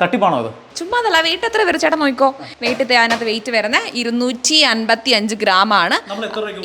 തട്ടിപ്പാണോ അത്? ചുമ്മാ അതല്ല വെയിറ്റ് എത്ര വരും ചേട്ടൻ നോക്കോ വെയിറ്റ് അതിനകത്ത് വെയിറ്റ് വരുന്നത് ഇരുന്നൂറ്റി അൻപത്തി അഞ്ച് ഗ്രാം ആണ്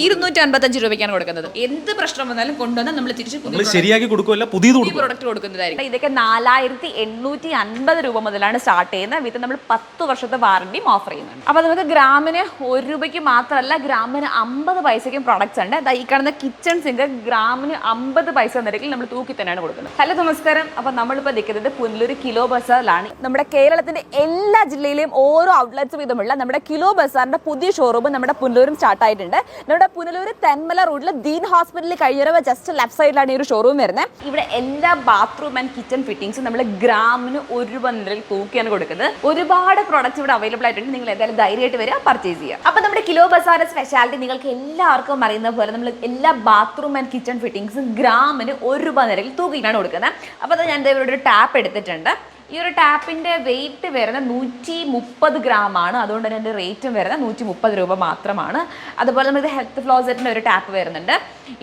ഇരുന്നൂറ്റി അൻപത്തി അഞ്ച് രൂപയ്ക്കാണ് കൊടുക്കുന്നത്. എന്ത് പ്രശ്നം വന്നാലും കൊണ്ടുവന്ന് നമ്മൾ തിരിച്ച് ശരിയാക്കി കൊടുക്കുമല്ല പുതിയത് പുതിയ പ്രൊഡക്റ്റ് പ്രോഡക്റ്റ് കൊടുക്കുന്നതായിരിക്കും. ഇതൊക്കെ നാലായിരത്തി എണ്ണൂറ്റി അൻപത് രൂപ മുതലാണ് സ്റ്റാർട്ട് ചെയ്യുന്നത്. വിത്ത് നമ്മൾ പത്ത് വർഷത്തെ വാറണ്ടിയും ഓഫർ ചെയ്യുന്നുണ്ട്. അപ്പോൾ നമുക്ക് ഗ്രാമിന് ഒരു രൂപയ്ക്ക് മാത്രമല്ല ഗ്രാമിന് അമ്പത് പൈസയ്ക്കും പ്രോഡക്റ്റ്സ് ഉണ്ട്. ദാ ഈ കാണുന്ന കിച്ചൺ സിങ്ക് ഗ്രാമിന് അമ്പത് പൈസ നിരക്കിൽ നമ്മൾ തൂക്കി തന്നെയാണ് കൊടുക്കുന്നത്. ഹലോ നമസ്കാരം. അപ്പോൾ നമ്മളിപ്പോൾ നിൽക്കുന്നത് പുനലൂർ കിലോ ബസാറിലാണ്. നമ്മുടെ കേരളത്തിന്റെ എല്ലാ ജില്ലയിലെയും ഓരോ ഔട്ട്ലെറ്റ്സ് വീതമുള്ള നമ്മുടെ കിലോ ബസാറിന്റെ പുതിയ ഷോറൂം നമ്മുടെ പുനലൂരും സ്റ്റാർട്ട് ആയിട്ടുണ്ട്. നമ്മുടെ പുനലൂർ തെന്മല റോഡിലെ ദീൻ ഹോസ്പിറ്റലിൽ കഴിഞ്ഞവ ജസ്റ്റ് ലെഫ്റ്റ് സൈഡിലാണ് ഈ ഒരു ഷോറൂം വരുന്നത് ഇവിടെ എല്ലാ ബാത്റൂം ആൻഡ് കിച്ചൺ ഫിറ്റിംഗ്സും നമ്മൾ ഗ്രാമിന് ഒരു നിലയിൽ തൂക്കിയാണ് കൊടുക്കുന്നത്. ഒരുപാട് പ്രോഡക്റ്റ്സ് ഇവിടെ അവൈലബിൾ ആയിട്ടുണ്ട്. നിങ്ങൾ എന്തായാലും ധൈര്യമായിട്ട് വരിക പർച്ചേസ് ചെയ്യുക. അപ്പൊ നമ്മുടെ കിലോ ബസാറിന്റെ സ്പെഷ്യാലിറ്റി നിങ്ങൾക്ക് എല്ലാവർക്കും അറിയുന്ന പോലെ നമ്മൾ എല്ലാ ബാത്റൂം ആൻഡ് കിച്ചൺ ഫിറ്റിംഗ്സും ഗ്രാമിന് ഒരു നിലയിൽ തൂക്കിയിട്ടാണ് കൊടുക്കുന്നത്. അപ്പോൾ അത് ഞാൻ ഇവരുടെ ടാപ്പ് എടുത്തിട്ടുണ്ട്. ഈ ഒരു ടാപ്പിന്റെ വെയിറ്റ് വരുന്നത് നൂറ്റി മുപ്പത് ഗ്രാം ആണ്. അതുകൊണ്ട് തന്നെ എന്റെ റേറ്റും വരുന്നത് നൂറ്റി മുപ്പത് രൂപ മാത്രമാണ്. അതുപോലെ നമുക്ക് ഹെൽത്ത് ഫ്ലോസറ്റിന്റെ ഒരു ടാപ്പ് വരുന്നുണ്ട്.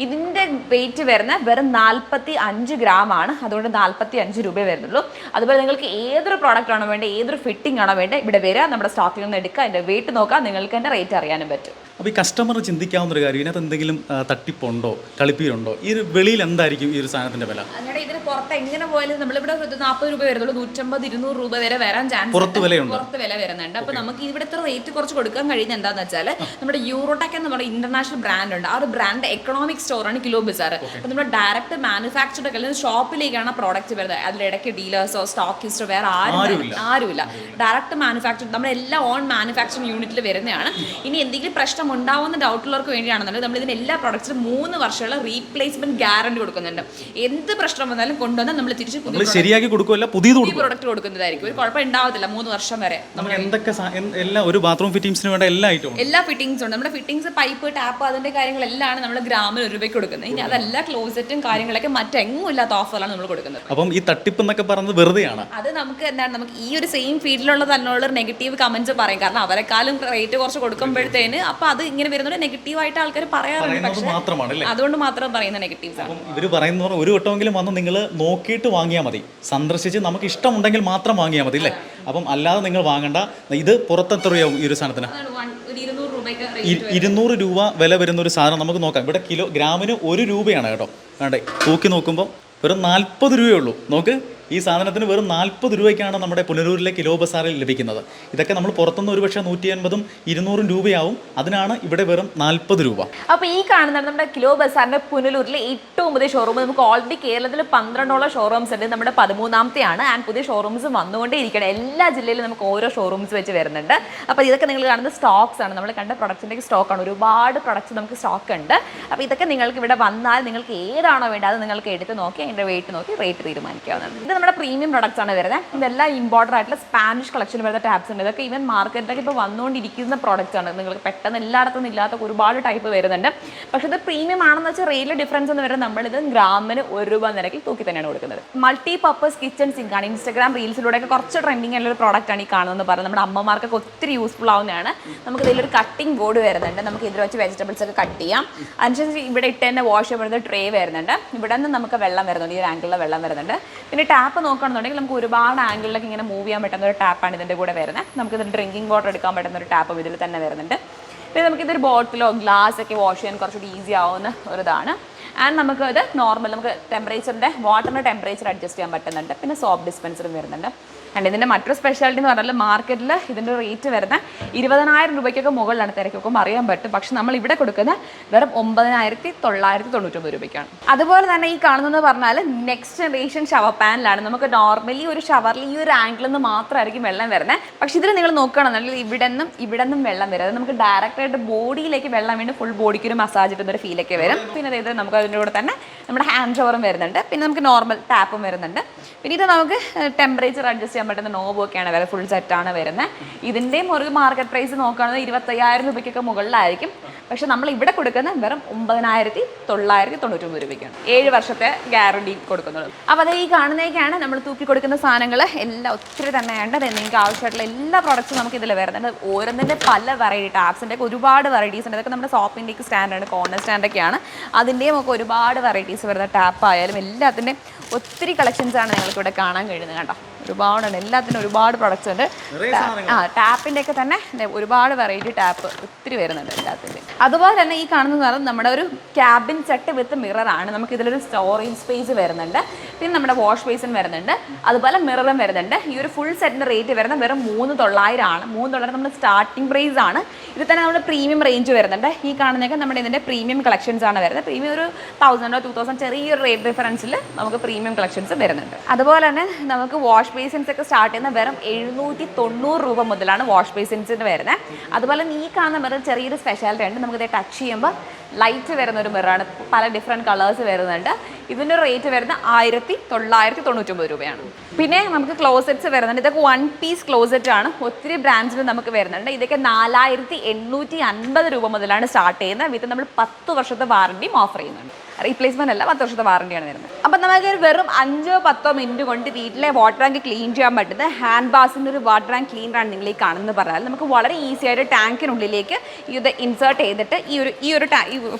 ഇതിന്റെ വെയിറ്റ് വരുന്നത് വെറും നാൽപ്പത്തി അഞ്ച് ഗ്രാം ആണ്. അതുകൊണ്ട് നാൽപ്പത്തി അഞ്ച് രൂപയെ വരുന്നുള്ളൂ. അതുപോലെ നിങ്ങൾക്ക് ഏതൊരു പ്രോഡക്റ്റ് ആണോ വേണ്ടത് ഏതൊരു ഫിറ്റിംഗ് ആണോ വേണ്ടത് ഇവിടെ വരിക നമ്മുടെ സ്റ്റോക്കിൽ നിന്ന് എടുക്കുക അതിന്റെ വെയിറ്റ് നോക്കാം നിങ്ങൾക്ക് എന്റെ റേറ്റ് അറിയാനും പറ്റും. അപ്പോൾ ഈ കസ്റ്റമർ ചിന്തിക്കാവുന്ന ഒരു കാര്യം ഇതിനകത്ത് എന്തെങ്കിലും തട്ടിപ്പുണ്ടോ കളിപ്പീരുണ്ടോ? ഈ ഒരു വെളിയിൽ എന്തായിരിക്കും ഈ ഒരു സാധനത്തിന്റെ വില? അങ്ങനെ ഇതിന് പുറത്ത് എങ്ങനെ പോയാലും നമ്മളിവിടെ നാൽപ്പത് രൂപ വരുന്നുള്ളൂ നൂറ്റമ്പത് ഇരുന്നൂറ് രൂപ വരെ വരാൻ ചാൻസ് പുറത്ത് വിലയുണ്ട്. പുറത്ത് വില വരുന്നുണ്ട്. അപ്പോൾ നമുക്ക് ഇവിടുത്തെ റേറ്റ് കുറച്ച് കൊടുക്കാൻ കഴിയുന്ന എന്താന്ന് വെച്ചാൽ നമ്മുടെ യൂറോടെക് എന്ന് പറയുന്ന ഇന്റർനാഷണൽ ബ്രാൻഡ് ഉണ്ട്. ആ ഒരു ബ്രാൻഡ് എക്കണോമിക് സ്റ്റോറാണ് കിലോ ബിസാർ അപ്പൊ നമ്മുടെ ഡയറക്റ്റ് മാനുഫാക്ചർഡ് അല്ലെങ്കിൽ ഷോപ്പിലേക്കാണ് പ്രോഡക്റ്റ് വരുന്നത്. അതിലിടയ്ക്ക് ഡീലേഴ്സോ സ്റ്റോക്കിസ്റ്റോ വേറെ ആരും ആരുമില്ല. ആരുമില്ല. ഡയറക്റ്റ് മാനുഫാക്ചർ നമ്മുടെ എല്ലാ ഓൺ മാനുഫാക്ചറിങ് യൂണിറ്റിൽ വരുന്നതാണ്. ഇനി എന്തെങ്കിലും പ്രശ്നം ഉണ്ടാവുന്ന ഡൗട്ടുള്ളവർക്ക് വേണ്ടിയാണെന്നുണ്ടെങ്കിൽ നമ്മൾ ഇതിന് എല്ലാ പ്രോഡക്റ്റ്സിലും മൂന്ന് വർഷമുള്ള റീപ്ലേസ്മെന്റ് ഗ്യാരണ്ടി കൊടുക്കുന്നുണ്ട്. എന്ത് പ്രശ്നം വന്നാലും കൊണ്ടുവന്ന് നമ്മൾ തിരിച്ച് ശരിയാക്കി കൊടുക്കുമല്ല പുതിയ പ്രൊഡക്റ്റ് കൊടുക്കും പ്രോഡക്റ്റ് കൊടുക്കുന്നതായിരിക്കും. ഒരു കുഴപ്പം ഉണ്ടാവത്തില്ല മൂന്ന് വർഷം വരെ. നമ്മൾ എന്തൊക്കെ എല്ലാ ഒരു ബാത്റൂം ഫിറ്റിംഗ്സിന് വേണ്ട എല്ലാ ഐറ്റവും എല്ലാ ഫിറ്റിംഗ്സും ഉണ്ട്. നമ്മുടെ ഫിറ്റിംഗ്സ് പൈപ്പ് ടാപ്പ് അതിന്റെ കാര്യങ്ങളെല്ലാം നമ്മൾ ഗ്രാമിന് ഒരു രൂപയ്ക്ക് കൊടുക്കുന്നത്. ഇനി അതല്ല ക്ലോസറ്റും കാര്യങ്ങളൊക്കെ മറ്റെങ്ങും ഇല്ലാത്ത ഓഫറാണ് നമ്മൾ കൊടുക്കുന്നത്. അപ്പം ഈ തട്ടിപ്പ് എന്നൊക്കെ പറയുന്നത് വെറുതെയാണ്. അത് നമുക്ക് എന്താണ് നമുക്ക് ഈ ഒരു സെയിം ഫീൽഡിലുള്ള തന്നെയുള്ള നെഗറ്റീവ് കമന്റ്സ് പറയും. കാരണം അവരെക്കാളും റേറ്റ് കുറച്ച് കൊടുക്കുമ്പോഴത്തേന് അപ്പൊ അത് ഇങ്ങനെ വരുന്നത് നെഗറ്റീവായിട്ട് ആൾക്കാർ പറയാറുണ്ട്. പക്ഷേ അതുകൊണ്ട് മാത്രം പറയുന്ന നെഗറ്റീവ്സ് ആണ്. അപ്പം ഇവർ പറയുന്ന ഒരു വട്ടമെങ്കിലും വന്ന് നിങ്ങൾ നോക്കിയിട്ട് വാങ്ങിയാൽ മതി. സന്ദർശിച്ച് നമുക്ക് ഇഷ്ടമുണ്ടെങ്കിൽ മാത്രം വാങ്ങിയാൽ മതി അല്ലേ? അപ്പം അല്ലാതെ നിങ്ങൾ വാങ്ങണ്ട. ഇത് പുറത്ത് എത്ര രൂപയാവും ഈ ഒരു സാധനത്തിന്? ഇരുന്നൂറ് രൂപ വില വരുന്ന ഒരു സാധനം നമുക്ക് നോക്കാം. ഇവിടെ കിലോ ഗ്രാമിന് ഒരു രൂപയാണ് കേട്ടോ. വേണ്ടേ തൂക്കി നോക്കുമ്പോൾ ഒരു നാൽപ്പത് രൂപയേ ഉള്ളൂ. നോക്ക്. ഈ സാധനത്തിന് വെറും നാൽപ്പത് രൂപയ്ക്കാണ് നമ്മുടെ പുനലൂരിലെ കിലോ ബസാറിൽ ലഭിക്കുന്നത്. ഇതൊക്കെ നമ്മൾ പുറത്തുനിന്ന് ഒരുപക്ഷെ നൂറ്റി അൻപതും ഇരുന്നൂറും രൂപയാവും. അതിനാണ് ഇവിടെ വെറും നാൽപ്പത് രൂപ. അപ്പൊ ഈ കാണുന്നത് നമ്മുടെ കിലോ ബസാറിന്റെ പുനലൂരിലെ ഏറ്റവും പുതിയ ഷോറൂം നമുക്ക് ഓൾറെഡി കേരളത്തിൽ പന്ത്രണ്ടോളം ഷോറൂംസ് ഉണ്ട്. നമ്മുടെ പതിമൂന്നാമത്തെയാണ്. ആൻഡ് പുതിയ ഷോറൂംസ് വന്നുകൊണ്ടേ ഇരിക്കണം എല്ലാ ജില്ലയിലും നമുക്ക് ഓരോ ഷോറൂംസ് വെച്ച് വരുന്നുണ്ട്. അപ്പോൾ ഇതൊക്കെ നിങ്ങൾ കാണുന്ന സ്റ്റോക്സ് ആണ്. നമ്മൾ കണ്ട പ്രൊഡക്ട്സിന്റെ സ്റ്റോക്ക് ആണ്. ഒരുപാട് പ്രൊഡക്ട്സ് നമുക്ക് സ്റ്റോക്ക് ഉണ്ട്. അപ്പോൾ ഇതൊക്കെ നിങ്ങൾക്ക് ഇവിടെ വന്നാൽ നിങ്ങൾക്ക് ഏതാണോ വേണ്ടത് നിങ്ങൾക്ക് എടുത്ത് നോക്കി അതിന്റെ വെയിറ്റ് നോക്കി റേറ്റ് തീരുമാനിക്കാവുന്നതാണ്. നമ്മുടെ പ്രീമിയം പ്രൊഡക്ട്സ് ആണ് വരുന്നത്. ഇതെല്ലാം ഇമ്പോർട്ടന്റ് ആയിട്ടുള്ള സ്പാനിഷ് കളക്ഷൻ വരുന്ന ടാബ്സ് ഉണ്ട്. ഇതൊക്കെ ഈവൻ മാർക്കറ്റിലൊക്കെ ഇപ്പോൾ വന്നുകൊണ്ടിരിക്കുന്ന പ്രോഡക്റ്റ്സ് ആണ്. നിങ്ങൾക്ക് പെട്ടെന്ന് എല്ലായിടത്തും ഇല്ലാത്ത ഒരുപാട് ടൈപ്പ് വരുന്നുണ്ട്. പക്ഷേ ഇത് പ്രീമിയം ആണെന്ന് വെച്ചാൽ റേറ്റിൽ ഡിഫറൻസ് എന്ന് വരുന്നത് നമ്മളിത് ഗ്രാമിന് ഒരു രൂപ നിരക്കിൽ തൂക്കി തന്നെയാണ് കൊടുക്കുന്നത്. മൾട്ടി പർപ്പസ് കിച്ചൺ സിങ്ക് ആണ് ഇൻസ്റ്റാഗ്രാം റീൽസിലൂടെയൊക്കെ കുറച്ച് ട്രെൻഡിങ് ആയിട്ടുള്ള ഒരു പ്രോഡക്റ്റ് ആണ് ഈ കാണുന്നത് പറയുന്നത്. നമ്മുടെ അമ്മമാർക്കൊക്കെ ഒത്തിരി യൂസ്ഫുൾ ആവുന്നതാണ്. നമുക്ക് ഇതിലൊരു കട്ടിംഗ് ബോർഡ് വരുന്നുണ്ട്. നമുക്ക് ഇതിൽ വെച്ച് വെജിറ്റബിൾസ് ഒക്കെ കട്ട് ചെയ്യാം. അതിനുശേഷം ഇവിടെ ഇട്ട് തന്നെ വാഷ് ചെയ്യുന്നത് ട്രേ വരുന്നുണ്ട്. ഇവിടെ നിന്ന് നമുക്ക് വെള്ളം വരുന്നുണ്ട്. ഈ ഒരു ആംഗിളിൽ വെള്ളം വരുന്നുണ്ട്. പിന്നെ ടാപ്പ് നോക്കുകയാണെന്നുണ്ടെങ്കിൽ നമുക്ക് ഒരുപാട് ആംഗിളിലൊക്കെ ഇങ്ങനെ മൂവ് ചെയ്യാൻ പറ്റുന്ന ഒരു ടാപ്പാണ് ഇതിന്റെ കൂടെ വരുന്നത്. നമുക്ക് ഇതിന്റെ ഡ്രിങ്കിങ് വാട്ടർ എടുക്കാൻ പറ്റുന്ന ഒരു ടാപ്പ് ഇതിൽ തന്നെ വരുന്നുണ്ട്. പിന്നെ നമുക്കിതൊരു ബോട്ടിലോ ഗ്ലാസ് ഒക്കെ വാഷ് ചെയ്യാൻ കുറച്ചുകൂടി ഈസി ആവുന്ന ഒരു ഇതാണ് ആൻഡ് നമുക്ക് ഇത് നോർമൽ നമുക്ക് ടെമ്പറേച്ചറിന്റെ വാട്ടറിന്റെ ടെമ്പറേച്ചർ അഡ്ജസ്റ്റ് ചെയ്യാൻ പറ്റുന്നുണ്ട്. പിന്നെ സോപ്പ് ഡിസ്പെൻസറും വരുന്നുണ്ട്. ആൻഡ് ഇതിന്റെ മറ്റൊരു സ്പെഷ്യാലിറ്റി എന്ന് പറഞ്ഞാൽ മാർക്കറ്റിൽ ഇതിന്റെ റേറ്റ് വരുന്ന ഇരുപതിനായിരം രൂപയ്ക്കൊക്കെ മുകളിലാണ് തിരക്കൊക്കെ അറിയാൻ പറ്റും. പക്ഷെ നമ്മൾ ഇവിടെ കൊടുക്കുന്ന വെറും ഒമ്പതിനായിരത്തി തൊള്ളായിരത്തി തൊണ്ണൂറ്റൊമ്പത് രൂപയ്ക്കാണ്. അതുപോലെ തന്നെ ഈ കാണുന്നതെന്ന് പറഞ്ഞാൽ നെക്സ്റ്റ് ജനറേഷൻ ഷവർ പാനലാണ് നമുക്ക് നോർമലി ഒരു ഷവറിൽ ഈ ഒരു ആംഗിളിൽ നിന്ന് മാത്രമായിരിക്കും വെള്ളം വരുന്നത് പക്ഷെ ഇതിൽ നിങ്ങൾ നോക്കുകയാണെന്നുണ്ടെങ്കിൽ ഇവിടെ നിന്നും ഇവിടെ നിന്നും വെള്ളം വരും. അത് നമുക്ക് ഡയറക്റ്റായിട്ട് ബോഡിയിലേക്ക് വെള്ളം വീണ് ഫുൾ ബോഡിക്ക് ഒരു മസാജ് കിട്ടുന്ന ഒരു ഫീലൊക്കെ വരും. പിന്നെ അതായത് നമുക്ക് അതിന്റെ കൂടെ തന്നെ നമ്മുടെ ഹാൻഡ് ഷവറും വരുന്നുണ്ട്. പിന്നെ നമുക്ക് നോർമൽ ടാപ്പും വരുന്നുണ്ട്. പിന്നെ ഇത് നമുക്ക് ടെമ്പറേച്ചർ അഡ്ജസ്റ്റ് ചെയ്യാൻ പറ്റുന്ന നോബും ഒക്കെയാണ് വരുന്നത് ഫുൾ സെറ്റാണ് വരുന്നത് ഇതിന്റെയും ഒരു മാർക്കറ്റ് പ്രൈസ് നോക്കുകയാണെങ്കിൽ ഇരുപത്തയ്യായിരം രൂപയ്ക്കൊക്കെ മുകളിലായിരിക്കും. പക്ഷെ നമ്മൾ ഇവിടെ കൊടുക്കുന്ന വെറും ഒമ്പതിനായിരത്തി തൊള്ളായിരത്തി തൊണ്ണൂറ്റൊമ്പത് രൂപയ്ക്കാണ്. ഏഴ് വർഷത്തെ ഗ്യാരണ്ടി കൊടുക്കുന്നത് അപ്പോൾ അത് ഈ കാണുന്നതൊക്കെയാണ് നമ്മൾ തൂക്കി കൊടുക്കുന്ന സാധനങ്ങൾ എല്ലാം ഒത്തിരി തന്നെയുണ്ട് അത് നിങ്ങൾക്ക് ആവശ്യമായിട്ടുള്ള എല്ലാ പ്രോഡക്റ്റ്സും നമുക്ക് ഇതിൽ വരുന്നുണ്ട്. ഓരോന്നിന്റെ പല വെറൈറ്റി ടാപ്സിന്റെ ഒക്കെ ഒരുപാട് വെറൈറ്റീസ് ഉണ്ട്. ഇതൊക്കെ നമ്മുടെ ഷോപ്പിന്റെയൊക്കെ സ്റ്റാൻഡാണ് കോർണർ സ്റ്റാൻഡൊക്കെയാണ് അതിന്റെയും ഒക്കെ ഒരുപാട് വെറൈറ്റീസ് വരുന്ന ടാപ്പ് ആയാലും എല്ലാത്തിന്റെയും ഒത്തിരി കളക്ഷൻസാണ് നിങ്ങൾക്കിവിടെ കാണാൻ കഴിയുന്നത് കേട്ടോ. ഒരുപാടുണ്ട്. എല്ലാത്തിനും ഒരുപാട് പ്രൊഡക്ട്സ് ഉണ്ട്. ആ ടാപ്പിന്റെ ഒക്കെ തന്നെ ഒരുപാട് വെറൈറ്റി ടാപ്പ് ഒത്തിരി വരുന്നുണ്ട് എല്ലാത്തിന്റെ അതുപോലെ തന്നെ ഈ കാണുന്നത് നമ്മുടെ ഒരു ക്യാബിൻ സെറ്റ് വിത്ത് മിറർ ആണ്. നമുക്ക് ഇതിലൊരു സ്റ്റോറേജ് സ്പേസ് വരുന്നുണ്ട്. പിന്നെ നമ്മുടെ വാഷ് ബേസിൻ വരുന്നുണ്ട്. അതുപോലെ മിററും വരുന്നുണ്ട്. ഈ ഒരു ഫുൾ സെറ്റിന്റെ റേറ്റ് വരുന്നത് വെറും മൂന്ന് തൊള്ളായിരം ആണ്. മൂന്ന് തൊള്ളായിരം നമ്മുടെ സ്റ്റാർട്ടിംഗ് പ്രൈസ് ആണ്. ഇത് തന്നെ നമ്മുടെ പ്രീമിയം റേഞ്ച് വരുന്നുണ്ട്. ഈ കാണുന്നതൊക്കെ നമ്മുടെ ഇതിന്റെ പ്രീമിയം കളക്ഷൻസ് ആണ് വരുന്നത്. പ്രീമിയം ഒരു തൗസൻഡോ ടു തൗസൻഡ് ചെറിയൊരു റേറ്റ് ഡിഫറൻസിൽ നമുക്ക് പ്രീമിയം കളക്ഷൻസ് വരുന്നുണ്ട്. അതുപോലെ തന്നെ നമുക്ക് വാഷ് ബേസിൻസ് ഒക്കെ സ്റ്റാർട്ട് ചെയ്യുന്ന വെറും എഴുന്നൂറ്റി തൊണ്ണൂറ് രൂപ മുതലാണ് വാഷ് ബേസിൻസിന് വരുന്നത് അതുപോലെ നീ കാണുന്ന മിറർ ചെറിയൊരു സ്പെഷ്യാലിറ്റി ഉണ്ട് നമുക്കിത് ടച്ച് ചെയ്യുമ്പോൾ ലൈറ്റ് വരുന്ന ഒരു മിറാണ് പല ഡിഫറെന്റ് കളേഴ്സ് വരുന്നുണ്ട്. ഇതിന്റെ റേറ്റ് വരുന്നത് ആയിരത്തി തൊള്ളായിരത്തി തൊണ്ണൂറ്റൊമ്പത് രൂപയാണ്. പിന്നെ നമുക്ക് ക്ലോസറ്റ്സ് വരുന്നുണ്ട്. ഇതൊക്കെ വൺ പീസ് ക്ലോസറ്റ് ആണ്. ഒത്തിരി ബ്രാൻഡ്സിൽ നമുക്ക് വരുന്നുണ്ട്. ഇതൊക്കെ നാലായിരത്തി എണ്ണൂറ്റി അൻപത് രൂപ മുതലാണ് സ്റ്റാർട്ട് ചെയ്യുന്നത്. വിത്ത് നമ്മൾ പത്ത് വർഷത്തെ വാറണ്ടിയും ഓഫർ ചെയ്യുന്നുണ്ട്. റീപ്ലേസ്മെന്റ് അല്ല പത്ത് വർഷത്തെ വാറണ്ടിയാണ് വരുന്നത് അപ്പം നമുക്ക് വെറും അഞ്ചോ പത്തോ മിനിറ്റ് കൊണ്ട് വീട്ടിലെ വാട്ടർ ടാങ്ക് ക്ലീൻ ചെയ്യാൻ പറ്റുന്ന ഹാൻഡ് ബാസിന്റെ ഒരു വാട്ടർ ടാങ്ക് ക്ലീനറാണ് നിങ്ങൾ ഈ കാണുന്നത് പറഞ്ഞാൽ നമുക്ക് വളരെ ഈസി ആയിട്ട് ടാങ്കിനുള്ളിലേക്ക് ഇത് ഇൻസേർട്ട് ചെയ്തിട്ട് ഈ ഒരു ഈ ഒരു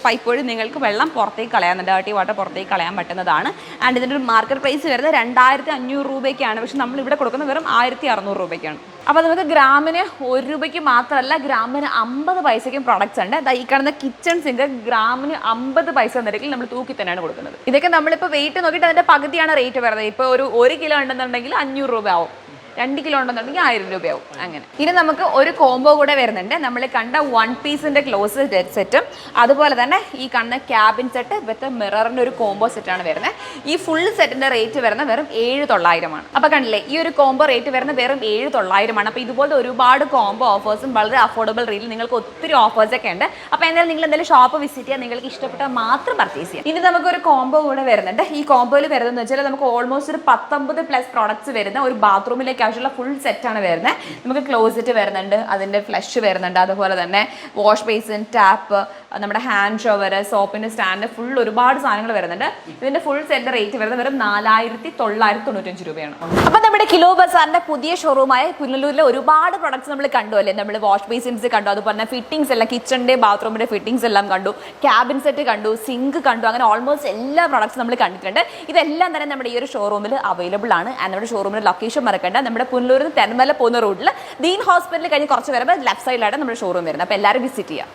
പൈപ്പ് വഴി നിങ്ങൾക്ക് വെള്ളം പുറത്തേക്ക് കളയാൻ ഡേർട്ടി വാട്ടർ പുറത്തേക്ക് കളയാൻ പറ്റുന്നതാണ്. ആൻഡ് ഇതിന്റെ ഒരു മാർക്കറ്റ് പ്രൈസ് വരുന്നത് രണ്ടായിരത്തി അഞ്ഞൂറ് രൂപയ്ക്കാണ്. പക്ഷെ നമ്മൾ ഇവിടെ കൊടുക്കുന്നത് വെറും ആയിരത്തി അറുന്നൂറ് രൂപയ്ക്കാണ്. അപ്പോൾ നമുക്ക് ഗ്രാമിന് ഒരു രൂപയ്ക്ക് മാത്രമല്ല ഗ്രാമിന് അമ്പത് പൈസയ്ക്കും പ്രൊഡക്ട്സ് ഉണ്ട്. ഈ കാണുന്ന കിച്ചൺ സിങ്ക് ഗ്രാമിന് അമ്പത് പൈസ നിരക്കിൽ നമ്മൾ തൂക്കി തന്നെയാണ് കൊടുക്കുന്നത്. ഇതൊക്കെ നമ്മളിപ്പോൾ വെയിറ്റ് നോക്കിയിട്ട് അതിന്റെ പകുതിയാണ് റേറ്റ് വരുന്നത്. ഇപ്പോൾ ഒരു ഒരു കിലോ ഉണ്ടെന്നുണ്ടെങ്കിൽ അഞ്ഞൂറ് രൂപ ആവും രണ്ട് കിലോ ഉണ്ടെന്നുണ്ടെങ്കിൽ ആയിരം രൂപയാവും. അങ്ങനെ. ഇനി നമുക്ക് ഒരു കോംബോ കൂടെ വരുന്നുണ്ട്. നമ്മൾ കണ്ട വൺ പീസിന്റെ ക്ലോസ് സെറ്റും അതുപോലെ തന്നെ ഈ കാണുന്ന ക്യാബിൻ സെറ്റ് വിത്ത് മിററിന്റെ ഒരു കോംബോ സെറ്റാണ് വരുന്നത്. ഈ ഫുൾ സെറ്റിന്റെ റേറ്റ് വരുന്നത് വെറും ഏഴ് തൊള്ളായിരമാണ്. അപ്പൊ കണ്ടില്ലേ ഈ ഒരു കോംബോ റേറ്റ് വരുന്നത് വെറും ഏഴ് തൊള്ളായിരമാണ്. അപ്പൊ ഇതുപോലത്തെ ഒരുപാട് കോംബോ ഓഫേഴ്സും വളരെ അഫോർഡബിൾ റേറ്റിൽ നിങ്ങൾക്ക് ഒത്തിരി ഓഫേഴ്സ് ഒക്കെ ഉണ്ട്. അപ്പൊ എന്തായാലും നിങ്ങൾ എന്തായാലും ഷോപ്പ് വിസിറ്റ് ചെയ്യാൻ നിങ്ങൾക്ക് ഇഷ്ടപ്പെട്ടാൽ മാത്രം പർച്ചേസ് ചെയ്യാം. ഇനി നമുക്ക് ഒരു കോംബോ കൂടെ വരുന്നുണ്ട്. ഈ കോംബോയിൽ വരുന്നത് വെച്ചാൽ നമുക്ക് ഓൾമോസ്റ്റ് ഒരു പത്തൊമ്പത് പ്ലസ് പ്രോഡക്ട്സ് വരുന്ന ഒരു ബാത്റൂമിലേക്ക് ആവശ്യമുള്ള ഫുൾ സെറ്റാണ് വരുന്നത് നമുക്ക് ക്ലോസറ്റ് വരുന്നുണ്ട് അതിന്റെ ഫ്ലഷ് വരുന്നുണ്ട് അതുപോലെ തന്നെ വാഷ് ബേസിൻ ടാപ്പ് നമ്മുടെ ഹാൻഡ് ഷവർ സോപ്പിന്റെ സ്റ്റാൻഡ് ഫുൾ ഒരുപാട് സാധനങ്ങൾ വരുന്നുണ്ട്. ഇതിന്റെ ഫുൾ സെറ്റ് റേറ്റ് വരുന്നത് വെറും നാലായിരത്തി തൊള്ളായിരത്തി തൊണ്ണൂറ്റഞ്ച് രൂപയാണ്. അപ്പം നമ്മുടെ കിലോ ബസാറിന്റെ പുതിയ ഷോറൂമായ പുനലൂരിലെ ഒരുപാട് പ്രൊഡക്ട്സ് നമ്മൾ കണ്ടു അല്ലേ? നമ്മൾ വാഷ് ബേസിൻസ് കണ്ടു അതുപോലെ ഫിറ്റിംഗ്സ് എല്ലാം കിച്ചണിന്റെ ബാത്റൂമിന്റെ ഫിറ്റിംഗ്സ് എല്ലാം കണ്ടു ക്യാബിൻ സെറ്റ് കണ്ടു സിങ്ക് കണ്ടു അങ്ങനെ ഓൾമോസ്റ്റ് എല്ലാ പ്രൊഡക്ട്സ് നമ്മൾ കണ്ടിട്ടുണ്ട്. ഇതെല്ലാം തന്നെ നമ്മുടെ ഈ ഒരു ഷോറൂമിൽ അവൈലബിൾ ആണ്. നമ്മുടെ ഷോറൂമിന്റെ ലൊക്കേഷൻ മറക്കണ്ട. നമ്മുടെ പുനലൂരിൽ തെന്മല പോകുന്ന റോഡിൽ ദീൻ ഹോസ്പിറ്റലിൽ കഴിഞ്ഞ് കുറച്ച് വരുമ്പോൾ ലെഫ്റ്റ് സൈഡിലാണ് നമ്മുടെ ഷോറൂം വരുന്നത്. അപ്പോൾ എല്ലാവരും വിസിറ്റ് ചെയ്യാം.